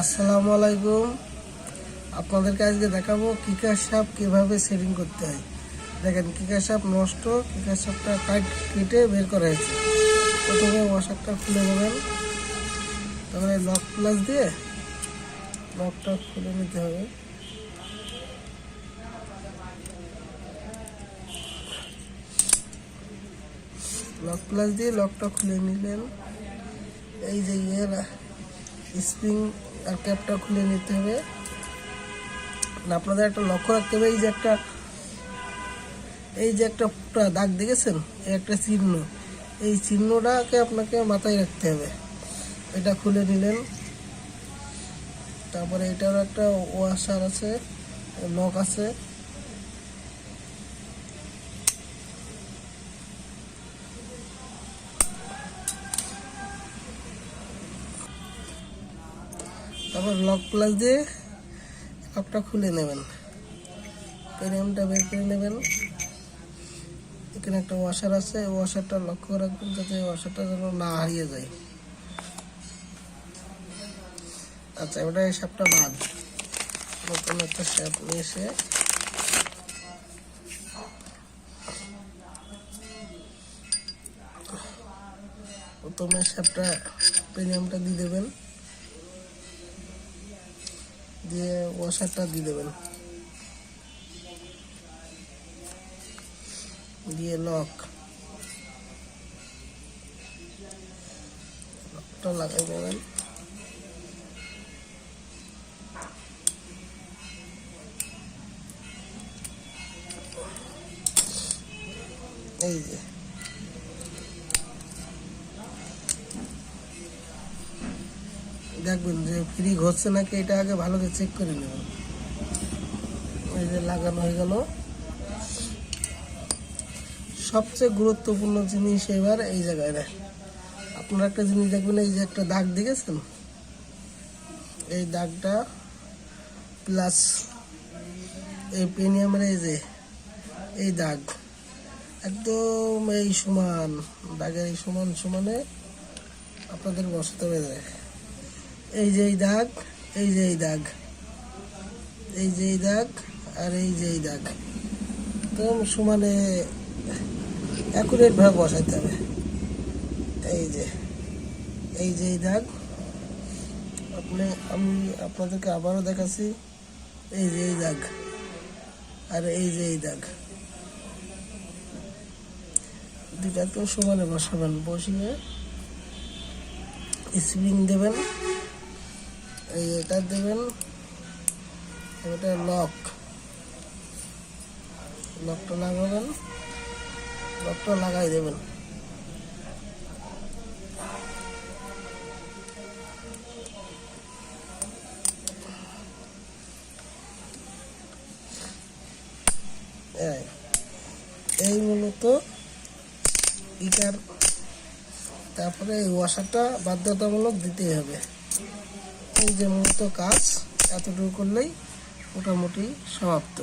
আসসালামু আলাইকুম। আপনাদেরকে আজকে দেখাবো কিকার সাপ কীভাবে সেটিং করতে হয়। দেখেন, কিকার সাপ নষ্ট, কিকার সাপটা কাট কেটে বের করা হয়েছে। প্রথমে ওয়াশারটা খুলে নেবেন। তারপরে লক প্লাস দিয়ে লকটা খুলে নিতে হবে। লক প্লাস দিয়ে লকটা খুলে নিলেন। এই যে ইয়ের স্প্রিং আর ক্যাপটা খুলে নিতে হবে। আপনাদের একটা লক্ষ্য রাখতে হবে, এই যে একটা, এই যে একটা দাগ দেখেছেন? এই একটা চিহ্ন। এই চিহ্নটাকে আপনাকে মাথায় রাখতে হবে। এটা খুলে নিলেন। তারপরে এটারও একটা ওয়াশার আছে, লক আছে। তারপর লক প্লাস দিয়ে লকটা খুলে নেবেন। পেরিয়ামটা বের করে নেবেন। এখানে একটা ওয়াশার আছে ওয়াশারটা লক্ষ্য রাখবেন যাতে ওয়াশারটা যেন না হারিয়ে যায়। আচ্ছা এবার এই সাপটা বাদ। নতুন একটা শ্যাপ নিয়ে এসে প্রথমে শ্যাপটা প্রিমিয়ামটা দিয়ে দেবেন। দিয়ে ওয়াশারটা দিয়ে দেবেন। দিয়ে লক। লকটা লাগাই দেবেন। এই যে। দেখবেন যে ফ্রি ঘটছে নাকি এটা আগে ভালো করে চেক করে নেবেন। এই যে লাগানো হয়ে গেল। সবচেয়ে গুরুত্বপূর্ণ জিনিস এবার এই জায়গায় আপনারা একটা জিনিস দেখবেন, এই যে একটা দাগ দেখেছেন? এই দাগটা প্লাস এই পেনিয়ামের এই যে, এই দাগ একদম এই সমান, দাগের এই সমান সমানে আপনাদের বসাতে হবে। এই যে এই দাগ, এই যে এই দাগ। এই যে এই দাগ আর এই যে এই দাগ। একদম সমানে অ্যাকুরেট ভাবে বসাইতে হবে। এই যে এই যে এই দাগ। আপনি, আমি আপনাদেরকে আবারও দেখাচ্ছি। এই যে এই দাগ আর এই যে এই দাগ। দুটা তো সমানে বসাবেন। বসিয়ে স্প্রিং দেবেন। এই এটা দেবেন, এটা লক। লকটা লাগাবেন, লকটা লাগাই দেবেন। এই মূলত ইটার, তারপরে এই ওয়াশারটা বাধ্যতামূলক দিতেই হবে। এই যে মূলত কাজ এতটুকু করলেই মোটামুটি সমাপ্ত।